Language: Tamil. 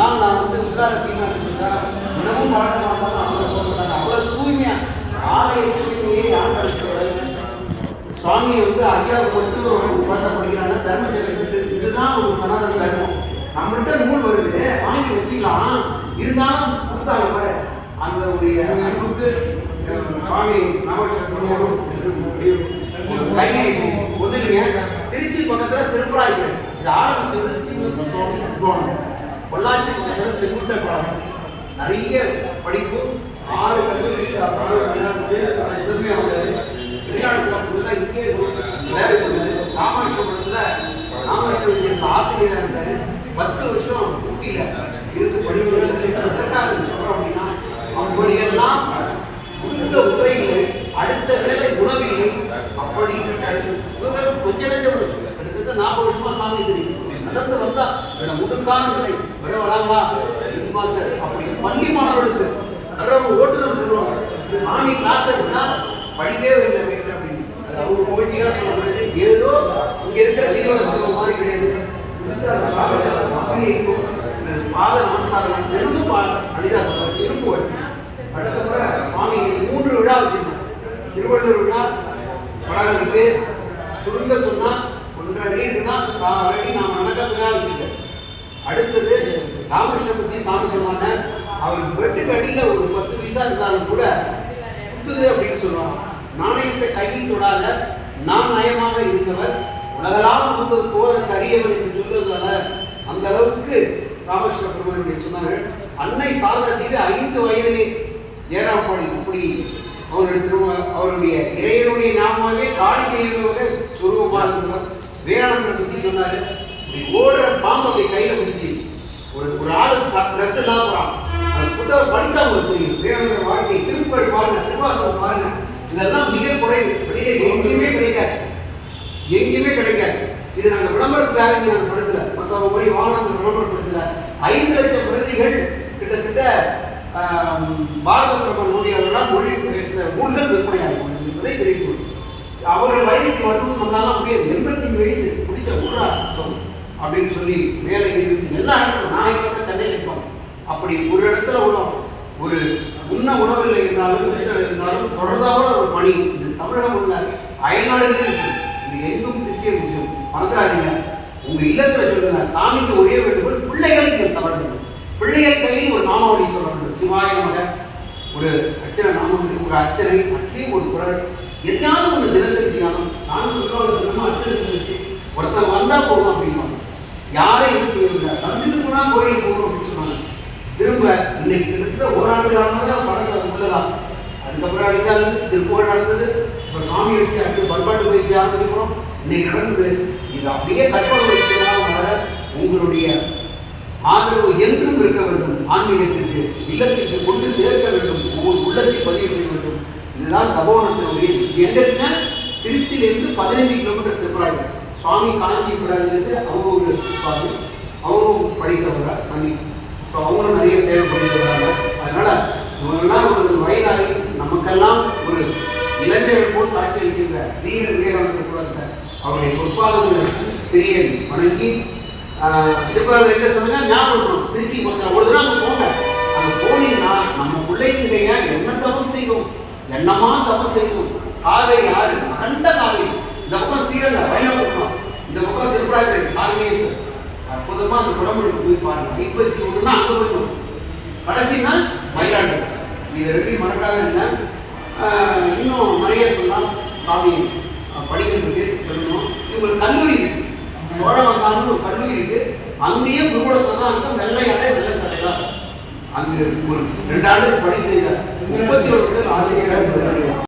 ஆனால் நான் வந்து உட்கார தீர்மானிச்சிருக்கா தினமும் பழக்க மாட்டாங்க அவ்வளோ போகிறாங்க அவ்வளோ தூய்மையா ஆலய தூய்மையை ஆண்டவர் சுவாமியை வந்து ஐயாவுக்கு மட்டும் ஒரு குழந்தை படிக்கிறாங்க தர்மச்சரத்துக்கு இதுதான் ஒரு சனாதன தர்மம். நம்மள்கிட்ட நூல் வருது வாங்கி வச்சுக்கலாம். இருந்தாலும் கொடுத்தாங்க பாரு. அந்த உடைய அன்புக்கு சுவாமி நாமகிருஷ்ணன் கையை இல்லைங்க திருச்சி பக்கத்தில் திருப்பராய்க்கு இது ஆரம்பிச்சது ஸ்ரீமன் சுவாமி சுப்ரமணியம் பொள்ளாச்சி பக்கத்தில் செங்குட்ட பாடம் நிறைய படிப்பு ஆறு கல்லூரி அப்புறம் முதன்மை வந்தது வெளிநாடு போகிறதுல இங்கே வேலை பண்ணுது ராமேஸ்வரத்தில் ராமேஸ்வரத்தில் ஆசிரியராக இருந்தார். பத்து வருஷம் ஊட்டியில் இருந்து பணி செய்யறது சொல்கிறோம் அப்படின்னா அப்படியெல்லாம் கொடுத்த உரையில்லை அடுத்த வேலை உணவில்லை அப்படி கொஞ்சம் கொஞ்ச நெஞ்சம் கிட்டத்தட்ட நாற்பது வருஷமா சாமி தெரியும் நடந்து வந்தால் என்னோட முடுக்கான நிலை வர வராங்களா? இன்பா சார். அப்படி பள்ளி மாணவர்களுக்கு நிறைய ஓட்டுநர் சொல்லுவாங்க. மாமி கிளாஸ் எடுத்தா படிக்கவே இல்லை வீட்டில் அப்படின்னு. அது அவங்க புகழ்ச்சியாக சொல்லப்படுது ஏதோ இங்கே இருக்கிற நிறுவனத்துக்கு மாதிரி கிடையாது. இந்த இருக்கும். பாத நமஸ்காரம் தினமும் பா அடிதாசன் இருப்புவர் அடுத்த முறை மாமி மூன்று விழா வச்சிருந்தோம் திருவள்ளூர் விழா படம் பேர் சுருங்க சொன்னா ஒன்றரை அடி இருக்குன்னா கால் அடி நாம் நடக்கிறதுக்காக வச்சிருக்கோம். ராமகிருஷ்ண பத்தி சாமி சொன்னாங்க. அவருக்கு பெட்டுக்கு அடியில் ஒரு பத்து பைசா இருந்தாலும் கூட குத்துது அப்படின்னு சொல்லுவாங்க. நாணயத்தை கையில் தொடாத நான் நயமாக இருந்தவர் உலகளால் கொடுத்தது போருக்கு அரியவர் என்று சொல்வதால அந்த அளவுக்கு ராமகிருஷ்ண பெருமானுடைய சொன்னார்கள் அன்னை சாரதா தேவி ஐந்து வயதிலே ஏறாப்பாடி இப்படி அவர்கள் திரும்ப அவருடைய இறைவனுடைய நாமாவே காளி தெய்வங்களோட சுரூபமாக இருந்தவர் வேளாண் பற்றி சொன்னாரு. இப்படி ஓடுற பாம்பு கையில் பிடிச்சி ஒரு ஒரு ஆளு ட்ரெஸ் எல்லாம் போறான். அந்த புத்தகம் படித்தா உங்களுக்கு தெரியும். வாழ்க்கை திருப்பதி பாருங்க திருவாசகம் பாருங்க. இதெல்லாம் மிக குறைவு. வெளியே எங்கேயுமே கிடைக்காது. எங்கேயுமே கிடைக்காது. இது நாங்கள் விளம்பரத்துக்காக இங்கே நாங்கள் படுத்தல மற்றவங்க போய் வாகனத்தில் விளம்பரப்படுத்தல ஐந்து லட்சம் பிரதிகள் கிட்டத்தட்ட பாரத பிரபல நூலியர்களால் மொழி பெயர்த்த நூல்கள் விற்பனையாகும் என்பதை தெரிவித்துள்ளது அவர்கள் வயதுக்கு வரணும் நம்மளால முடியாது. எண்பத்தஞ்சு வயசு. பிடிச்ச ஊரா சொல். அப்படின்னு சொல்லி வேலை இருந்து எல்லா இடத்துல நான் இப்போ சென்னையில் இருப்போம் அப்படி ஒரு இடத்துல உணவு ஒரு உண்ண உணவில் இருந்தாலும் விடுதலை இருந்தாலும் தொடர்ந்தாவோட ஒரு பணி. இந்த தமிழகம் உள்ள அயல்நாடுகள் இருக்குது. இது எங்கும் சிஷ்ய விஷயம். மறந்துடாதீங்க. உங்கள் இல்லத்தில் சொல்லுங்க. சாமிக்கு ஒரே வேண்டுகோள் பிள்ளைகளுக்கு நீங்கள் தவற வேண்டும் பிள்ளைகள் கையில் ஒரு நாமாவளி சொல்ல வேண்டும். சிவாய ஒரு அச்சனை நாமாவளி ஒரு அச்சனை அட்லீஸ்ட் ஒரு குரல். எதையாவது ஒன்று தினசரி தியானம் நானும் சொல்லுவாங்க அச்சனை அர்ச்சனை ஒருத்தன் வந்தா போதும் அப்படின்பாங்க யாரும் எதுவும் செய்யவில்லை. வந்துட்டு போனால் கோயிலுக்கு போகணும் அப்படின்னு சொன்னாங்க திரும்ப கிட்டத்தட்ட ஓராண்டு காலமாக தான் படம் உள்ளதான் அதுக்கப்புறம் அடித்தாலும் திருப்புகழ் நடந்தது. இப்போ சாமி வச்சு அடுத்து பண்பாட்டு பயிற்சி ஆரம்பிக்கிறோம் இன்னைக்கு நடந்தது. இது அப்படியே கற்பனை வர உங்களுடைய ஆதரவு என்றும் இருக்க வேண்டும். ஆன்மீகத்திற்கு இல்லத்திற்கு கொண்டு சேர்க்க வேண்டும். ஒவ்வொரு உள்ளத்தை பதிவு செய்ய வேண்டும். இதுதான் தபோவனத்தினுடைய எங்கன்னா? திருச்சியிலிருந்து பதினைந்து கிலோமீட்டர் திருப்பராஜ் சுவாமி காஞ்சிபுராஜிலிருந்து அவங்க ஒரு சுவாமி அவரும் படிக்கிறவங்க பண்ணி இப்போ அவங்களும் நிறைய சேவை பண்ணிட்டு வராங்க அதனால இவங்கெல்லாம் ஒரு வயதாகி நமக்கெல்லாம் ஒரு இளைஞர்கள் போல் காட்சி அளிக்கின்ற வீர விவேகானந்தர் கூட இருக்க அவருடைய பொற்பாதங்கள் சிறியன் வணங்கி திருப்பதி என்ன சொன்னா ஞாபகம் திருச்சி மக்கள் ஒரு தடவை போங்க. அங்கே போனீங்கன்னா நம்ம பிள்ளைங்க என்ன தவம் செய்யும்? என்னமா தவம் செய்யும்? காவேரி ஆறு கண்ட காவேரி இந்த பக்கம் ஸ்ரீரங்க வைணவபுரம் இந்த பக்கம் திருப்பராஜர் காவேரி அற்புதமா அந்த குடம்புக்கு போய் பாருங்க. ஐப்பசி ஒன்றுனா அங்கே போயிடும் கடைசினா மயிலாடுதுறை. இது ரெண்டையும் மறக்காத இன்னும் நிறைய சொல்லலாம் சாமி ஆஹ் படிக்கிறதுக்கு சொல்லணும். இவங்களுக்கு கல்லூரி இருக்கு. வந்தாலும் ஒரு கல்லூரி இருக்கு. அங்கேயே குருகுலத்தில் தான் இருக்கும். வெள்ளை அடை வெள்ளை சட்டை தான் அங்கு ஒரு ரெண்டு ஆண்டுக்கு பணி செய்தார். முப்பத்தி ஒரு பேர் ஆசிரியராக